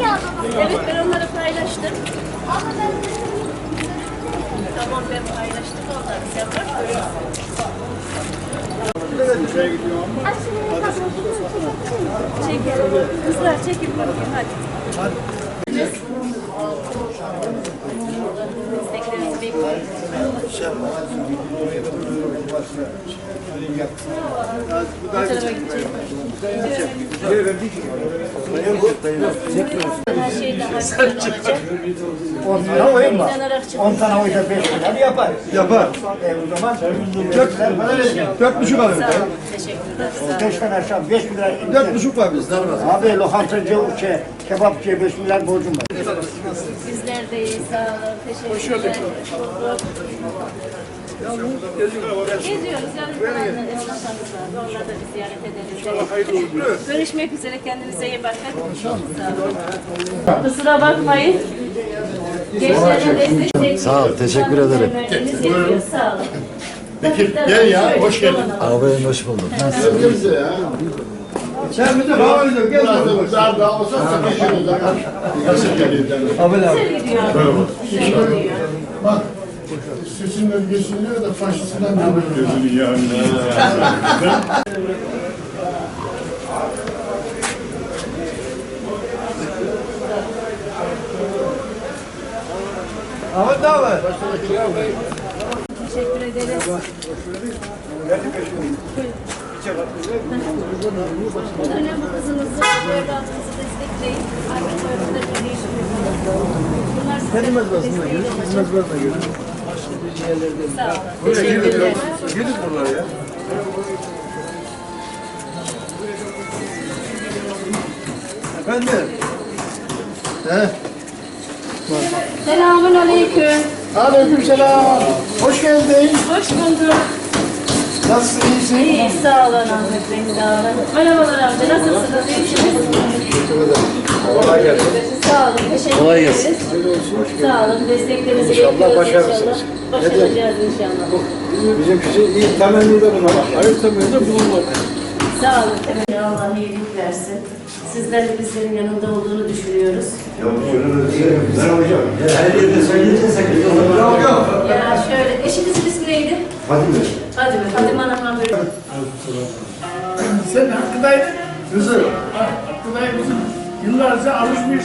Evet ben onları paylaştım. Tamam ben paylaştım onları. Sen bak görürsün. Çekin. Kızlar çekin bakayım hadi. Desteklerinizi bekliyoruz. Her şey daha güzel olacak. 10 tane oyun var. Çıkın. 10 tane oyunda 5 milyar yapar. Yapar. E o zaman 4 milyar para vereceğim. Dört buçuk alıyor. Sağ olun. Teşekkürler. Sağ olun. 5 tane aşağı 5 milyar. Dört buçuk var bizde. Abi lokantacı, ke, kebapçıya 5 milyar borcum var. Bizler de iyi. Sağ olun. Teşekkürler. Geziyoruz. Yani falan da esnaflarımız var. Onları da bir ziyaret ederiz. Görüşmek üzere. Kendinize iyi bakın. Kusura bakmayın. Gençlere destek Sağ ol, teşekkür ederim. Sağ olun. Bekir gel ya, hoş geldin. Abi hoş bulduk. Ya. Sen bize hava ediyor. Gel bakalım. da dar daha olsa sakışırız. Nasıl geliyor? Abi abi. Bak, sesinden geçiniyor da faşistler ne gözünü yani. Ahmet ne haber? Teşekkür ederiz. Bu dönem bu evladınızı destekleyin. Bir değişim yapalım. Bunlar size Kendi gir. Sağ olun. Teşekkürler. Gidin buralara ya. Efendim? He? Selamun aleyküm. Aleykümselam. Hoş geldin. Hoş bulduk. Nasılsın, iyisin? İyi, sağ olun Ahmet Bey, sağ olun. Merhabalar amca, nasılsınız? İyisiniz? Kolay gelsin. Sağ olun, teşekkür Kolay ederiz. gelsin. Sağ olun, desteklerinizi İnşallah bekliyoruz başarırsınız. inşallah. Başaracağız inşallah. Bizimkisi iyi temennide bunlar. Hayır temennide bulunmak. Sağ olun. Evet, Allah iyilik versin. Sizler de bizlerin yanında olduğunu düşünüyoruz. Yok yok. Ya şöyle, eşinizin ismi neydi? Hadi be, Hadi bana haber. Sen hakkındaydın. Kızım. Hakkındaydın. Yıllarca alışmış.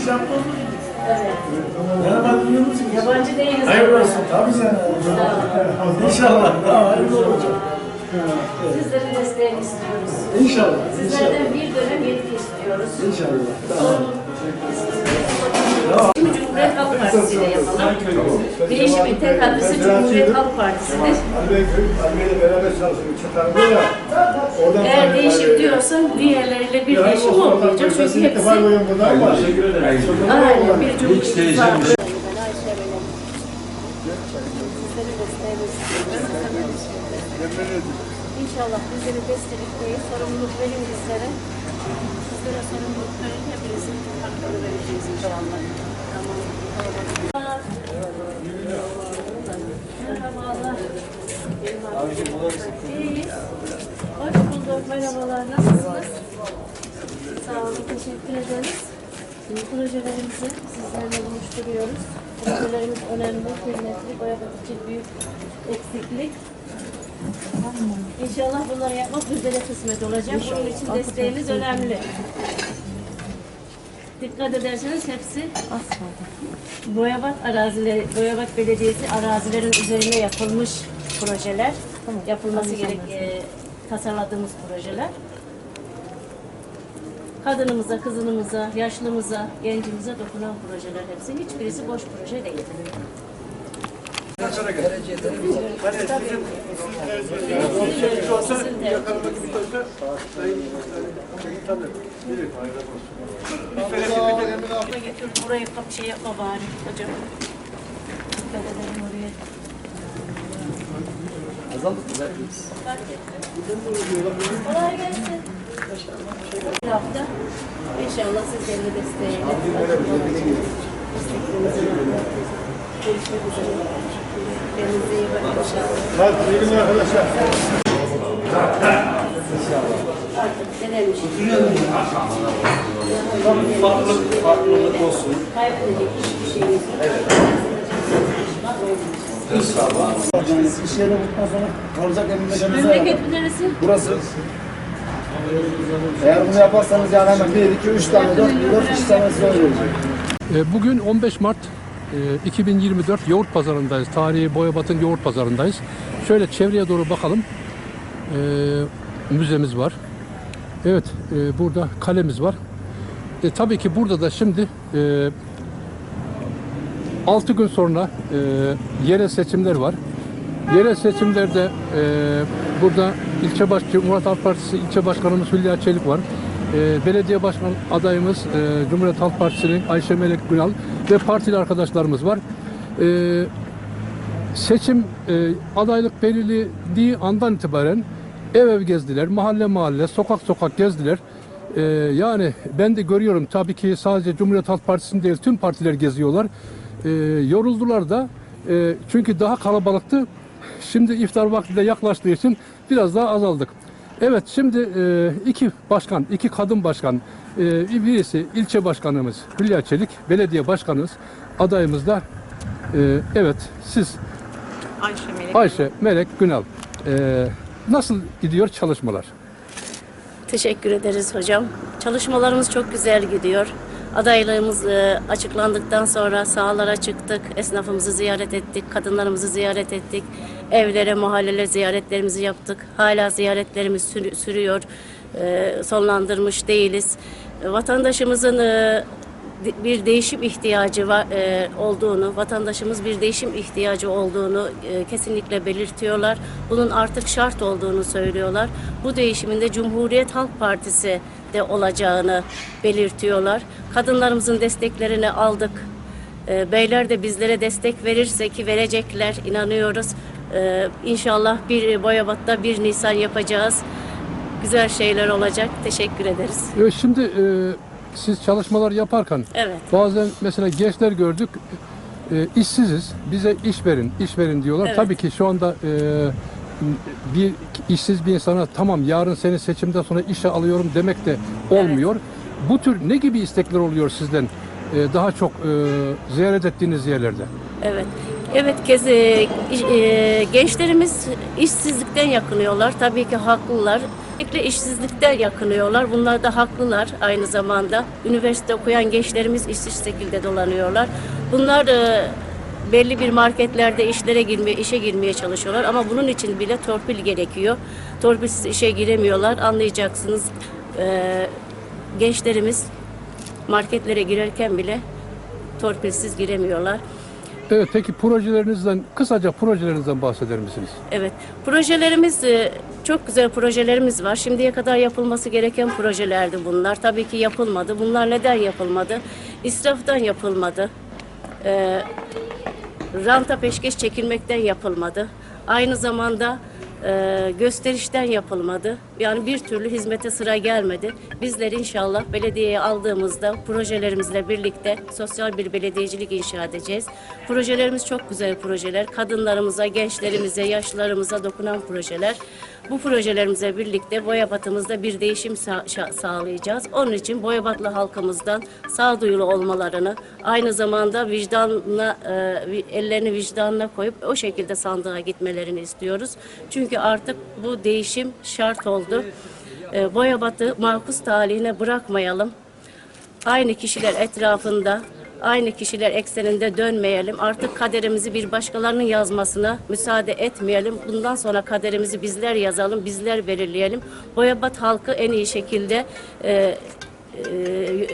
Merhaba duyuyor musun? Yabancı değiliz. Hayırlı olsun. Tabii sen. İnşallah. Hayırlı olacak. Sizlerin desteğini istiyoruz. İnşallah. Sizlerden bir dönem yetki istiyoruz. İnşallah. Şimdi Cumhuriyet Halk Partisi ile yapalım. Değişimin tek adresi Cumhuriyet Halk Partisi'dir. Ali Bey, Ali Bey'le beraber çalışıyor. Çıkarmıyor ya. Oradan Eğer değişim diyorsan diğerleriyle bir değişim olmayacak. Çünkü hepsi aynen bir Cumhur İttifakı. İnşallah bizleri destekleyin, sorumluluk verin bizlere. Sizlere sorumluluk verin, hepinizin hakkını vereceğiz inşallah. İyiyiz. Hoş bulduk, merhabalar. Nasılsınız? Sağ olun, teşekkür ederiz. Projelerimizi sizlerle buluşturuyoruz. Projelerimiz önemli, kıymetli, boyabat için büyük eksiklik. İnşallah bunları yapmak bizlere kısmet olacak. Bunun için desteğiniz önemli. Dikkat ederseniz hepsi Boyabat arazileri, Boyabat Belediyesi arazilerin üzerine yapılmış projeler. Yapılması gerek e, tasarladığımız projeler. Kadınımıza, kızınımıza, yaşlımıza, gencimize dokunan projeler hepsi. Hiçbirisi boş proje değil. Getir burayı kap şey yapma bari hocam. Dikkat edelim oraya. Fark ettim. Kolay gelsin. Bir hafta inşallah sizlerin de desteğiyle. Görüşmek üzere. Kendinize iyi bakın inşallah. Hadi iyi günler arkadaşlar. Artık denemiş. Farklılık, farklılık olsun. Kaybedecek hiçbir şeyimiz yok. İş yerine gittikten sonra kalacak Memleket neresi? Burası. Eğer bunu yaparsanız yani hemen 1, 2, 3 tane, 4, 4 kişi tane size verecek. Bugün 15 Mart e, 2024 Yoğurt Pazarı'ndayız. Tarihi Boyabat'ın Yoğurt Pazarı'ndayız. Şöyle çevreye doğru bakalım. E, müzemiz var. Evet, e, burada kalemiz var. E, tabii ki burada da şimdi e, 6 gün sonra e, yerel seçimler var. Yerel seçimlerde e, burada ilçe baş Cumhuriyet Halk Partisi ilçe başkanımız Hülya Çelik var. E, belediye başkan adayımız e, Cumhuriyet Halk Partisi'nin Ayşe Melek Günal ve partili arkadaşlarımız var. E, seçim e, adaylık belirlediği andan itibaren ev ev gezdiler, mahalle mahalle, sokak sokak gezdiler. E, yani ben de görüyorum tabii ki sadece Cumhuriyet Halk Partisi'nin değil tüm partiler geziyorlar. E, yoruldular da e, çünkü daha kalabalıktı. Şimdi iftar vakti de yaklaştığı için biraz daha azaldık. Evet şimdi e, iki başkan, iki kadın başkan, e, birisi ilçe başkanımız Hülya Çelik, belediye başkanımız adayımız da e, evet siz Ayşe Melek. Ayşe Melek Günal. E, nasıl gidiyor çalışmalar? Teşekkür ederiz hocam. Çalışmalarımız çok güzel gidiyor. Adaylığımız e, açıklandıktan sonra sahalara çıktık, esnafımızı ziyaret ettik, kadınlarımızı ziyaret ettik, evlere, mahallelere ziyaretlerimizi yaptık. Hala ziyaretlerimiz sürü- sürüyor, E, sonlandırmış değiliz. Vatandaşımızın e, bir değişim ihtiyacı e, olduğunu, vatandaşımız bir değişim ihtiyacı olduğunu e, kesinlikle belirtiyorlar. Bunun artık şart olduğunu söylüyorlar. Bu değişimin de Cumhuriyet Halk Partisi de olacağını belirtiyorlar. Kadınlarımızın desteklerini aldık. Beyler de bizlere destek verirse ki verecekler inanıyoruz. E, inşallah bir Boyabat'ta 1 Nisan yapacağız. Güzel şeyler olacak. Teşekkür ederiz. Evet, şimdi e, siz çalışmalar yaparken Evet. bazen mesela gençler gördük e, işsiziz bize iş verin iş verin diyorlar. Evet. Tabii ki şu anda e, bir işsiz bir insana tamam yarın seni seçimden sonra işe alıyorum demek de olmuyor. Bu tür ne gibi istekler oluyor sizden e, daha çok e, ziyaret ettiğiniz yerlerde? Evet. Evet kez e, e, gençlerimiz işsizlikten yakınıyorlar. Tabii ki haklılar. Özellikle işsizlikten yakınıyorlar. Bunlar da haklılar aynı zamanda. Üniversite okuyan gençlerimiz işsiz şekilde dolanıyorlar. Bunlar e, belli bir marketlerde işlere girmeye, işe girmeye çalışıyorlar ama bunun için bile torpil gerekiyor. Torpilsiz işe giremiyorlar. Anlayacaksınız. E, gençlerimiz marketlere girerken bile torpilsiz giremiyorlar. Evet peki projelerinizden kısaca projelerinizden bahseder misiniz? Evet, projelerimiz e, çok güzel projelerimiz var. Şimdiye kadar yapılması gereken projelerdi bunlar. Tabii ki yapılmadı. Bunlar neden yapılmadı? İsraftan yapılmadı. E, ranta peşkeş çekilmekten yapılmadı. Aynı zamanda e, gösterişten yapılmadı. Yani bir türlü hizmete sıra gelmedi. Bizler inşallah belediyeye aldığımızda projelerimizle birlikte sosyal bir belediyecilik inşa edeceğiz. Projelerimiz çok güzel projeler. Kadınlarımıza, gençlerimize, yaşlılarımıza dokunan projeler. Bu projelerimize birlikte Boyabat'ımızda bir değişim sa- sağlayacağız. Onun için Boyabatlı halkımızdan sağduyulu olmalarını, aynı zamanda vicdanına, e, ellerini vicdanına koyup o şekilde sandığa gitmelerini istiyoruz. Çünkü artık bu değişim şart oldu. E, Boyabat'ı makus talihine bırakmayalım. Aynı kişiler etrafında, aynı kişiler ekseninde dönmeyelim. Artık kaderimizi bir başkalarının yazmasına müsaade etmeyelim. Bundan sonra kaderimizi bizler yazalım, bizler belirleyelim. Boyabat halkı en iyi şekilde e, e, e,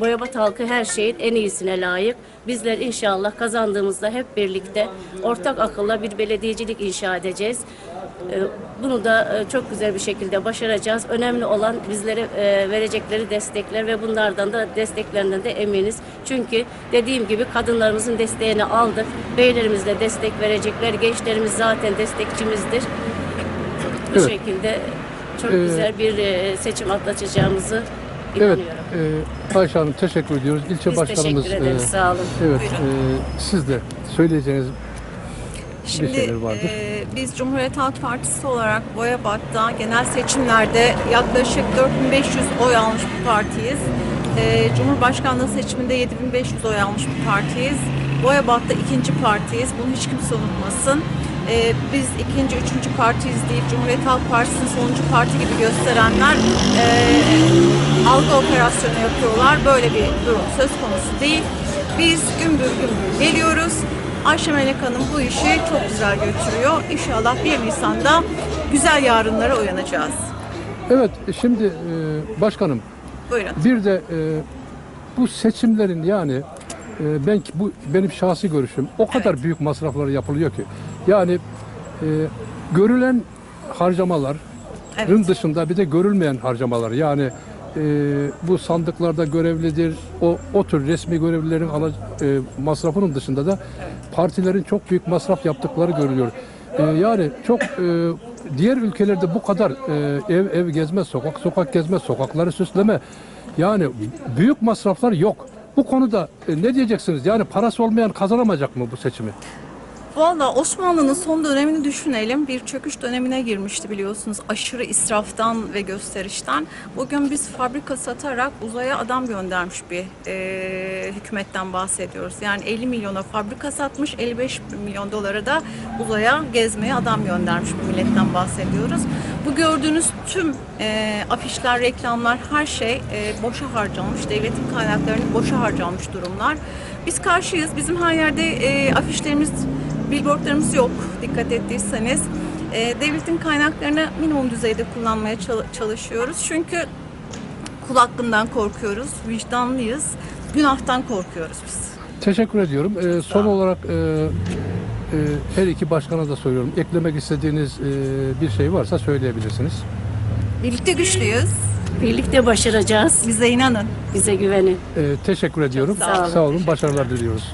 Boyabat halkı her şeyin en iyisine layık. Bizler inşallah kazandığımızda hep birlikte ortak akılla bir belediyecilik inşa edeceğiz. E, Bunu da e, çok güzel bir şekilde başaracağız. Önemli olan bizlere e, verecekleri destekler ve bunlardan da desteklerinden de eminiz. Çünkü dediğim gibi kadınlarımızın desteğini aldık. Beylerimiz de destek verecekler. Gençlerimiz zaten destekçimizdir. Bu Evet. şekilde çok Ee, güzel bir seçim atlatacağımızı Evet inanıyorum. e, Ayşe Hanım teşekkür ediyoruz. İlçe Biz başkanımız teşekkür ederiz. e, Sağ olun. Evet, e, siz de söyleyeceğiniz Şimdi e, biz Cumhuriyet Halk Partisi olarak Boyabat'ta genel seçimlerde yaklaşık 4500 oy almış bir partiyiz. E, Cumhurbaşkanlığı seçiminde 7500 oy almış bir partiyiz. Boyabat'ta ikinci partiyiz. Bunu hiç kimse unutmasın. E, biz ikinci, üçüncü partiyiz deyip Cumhuriyet Halk Partisi'ni sonuncu parti gibi gösterenler e, algı operasyonu yapıyorlar. Böyle bir durum söz konusu değil. Biz gümbür gümbür geliyoruz. Ayşe Melek Hanım bu işi çok güzel götürüyor. İnşallah 1 Nisan'da güzel yarınlara uyanacağız. Evet, şimdi e, başkanım Buyurun. bir de e, bu seçimlerin yani e, ben bu benim şahsi görüşüm o kadar büyük masrafları yapılıyor ki yani e, görülen harcamaların Evet. dışında bir de görülmeyen harcamalar yani e, bu sandıklarda görevlidir o o tür resmi görevlilerin ala, e, masrafının dışında da partilerin çok büyük masraf yaptıkları görülüyor. E, yani çok e, diğer ülkelerde bu kadar e, ev ev gezme, sokak sokak gezme, sokakları süsleme yani büyük masraflar yok. Bu konuda e, ne diyeceksiniz? Yani parası olmayan kazanamayacak mı bu seçimi? Valla Osmanlı'nın son dönemini düşünelim. Bir çöküş dönemine girmişti biliyorsunuz. Aşırı israftan ve gösterişten. Bugün biz fabrika satarak uzaya adam göndermiş bir e, hükümetten bahsediyoruz. Yani 50 milyona fabrika satmış, 55 milyon dolara da uzaya gezmeye adam göndermiş bir milletten bahsediyoruz. Bu gördüğünüz tüm e, afişler, reklamlar, her şey e, boşa harcanmış. Devletin kaynaklarını boşa harcanmış durumlar. Biz karşıyız. Bizim her yerde e, afişlerimiz billboardlarımız yok dikkat ettiyseniz. E, devletin kaynaklarını minimum düzeyde kullanmaya çal- çalışıyoruz. Çünkü kul hakkından korkuyoruz, vicdanlıyız, günahtan korkuyoruz biz. Teşekkür ediyorum. Ee, son olarak e, e, her iki başkana da soruyorum. Eklemek istediğiniz e, bir şey varsa söyleyebilirsiniz. Birlikte güçlüyüz. Birlikte başaracağız. Bize inanın. Bize güvenin. Ee, teşekkür ediyorum. sağ olun. Sağ olun. Başarılar diliyoruz.